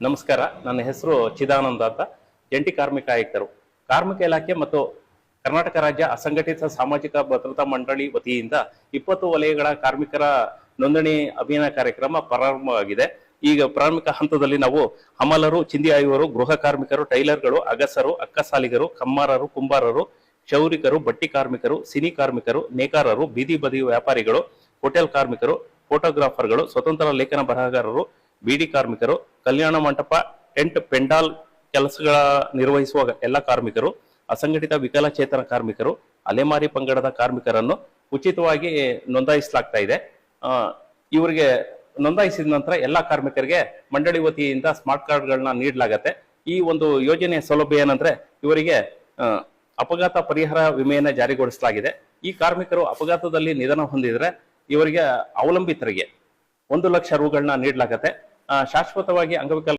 ನಮಸ್ಕಾರ. ನನ್ನ ಹೆಸರು ಚಿದಾನಂದ ಅಂತ. ಜಂಟಿ ಕಾರ್ಮಿಕ ಆಯುಕ್ತರು. ಕಾರ್ಮಿಕ ಇಲಾಖೆ ಮತ್ತು ಕರ್ನಾಟಕ ರಾಜ್ಯ ಅಸಂಘಟಿತ ಸಾಮಾಜಿಕ ಭದ್ರತಾ ಮಂಡಳಿ ವತಿಯಿಂದ ಇಪ್ಪತ್ತು ವಲಯಗಳ ಕಾರ್ಮಿಕರ ನೋಂದಣಿ ಅಭಿಯಾನ ಕಾರ್ಯಕ್ರಮ ಪ್ರಾರಂಭವಾಗಿದೆ ಈಗ ಪ್ರಾರಂಭಿಕ ಹಂತದಲ್ಲಿ ನಾವು ಹಮಲರು, ಚಿಂದಿ ಆಯುವರು, ಗೃಹ ಕಾರ್ಮಿಕರು, ಟೈಲರ್ಗಳು, ಅಗಸರು ಅಕ್ಕಸಾಲಿಗರು ಕಮ್ಮಾರರು, ಕುಂಬಾರರು ಕ್ಷೌರಿಕರು ಬಟ್ಟಿ ಕಾರ್ಮಿಕರು, ಸಿನಿ ಕಾರ್ಮಿಕರು, ನೇಕಾರರು, ಬೀದಿ ಬದಿ ವ್ಯಾಪಾರಿಗಳು, ಹೋಟೆಲ್ ಕಾರ್ಮಿಕರು, ಫೋಟೋಗ್ರಾಫರ್ಗಳು, ಸ್ವತಂತ್ರ ಲೇಖನ ಬರಹಗಾರರು ಬೀಡಿ ಕಾರ್ಮಿಕರು, ಕಲ್ಯಾಣ ಮಂಟಪ, ಟೆಂಟ್, ಪೆಂಡಾಲ್ ಕೆಲಸಗಳ ನಿರ್ವಹಿಸುವ ಎಲ್ಲ ಕಾರ್ಮಿಕರು, ಅಸಂಘಟಿತ ವಿಕಲಚೇತನ ಕಾರ್ಮಿಕರು, ಅಲೆಮಾರಿ ಪಂಗಡದ ಕಾರ್ಮಿಕರನ್ನು ಉಚಿತವಾಗಿ ನೋಂದಾಯಿಸಲಾಗ್ತಾ ಇದೆ. ಇವರಿಗೆ ನೋಂದಾಯಿಸಿದ ನಂತರ ಎಲ್ಲ ಕಾರ್ಮಿಕರಿಗೆ ಮಂಡಳಿ ವತಿಯಿಂದ ಸ್ಮಾರ್ಟ್ ಕಾರ್ಡ್ಗಳನ್ನ ನೀಡಲಾಗತ್ತೆ. ಈ ಒಂದು ಯೋಜನೆಯ ಸೌಲಭ್ಯ ಏನಂದ್ರೆ ಇವರಿಗೆ ಅಪಘಾತ ಪರಿಹಾರ ವಿಮೆಯನ್ನು ಜಾರಿಗೊಳಿಸಲಾಗಿದೆ. ಈ ಕಾರ್ಮಿಕರು ಅಪಘಾತದಲ್ಲಿ ನಿಧನ ಹೊಂದಿದ್ರೆ ಇವರಿಗೆ ಅವಲಂಬಿತರಿಗೆ ಒಂದು ಲಕ್ಷ ರೂಗಳನ್ನ ನೀಡಲಾಗತ್ತೆ. ಶಾಶ್ವತವಾಗಿ ಅಂಗವಿಕಲ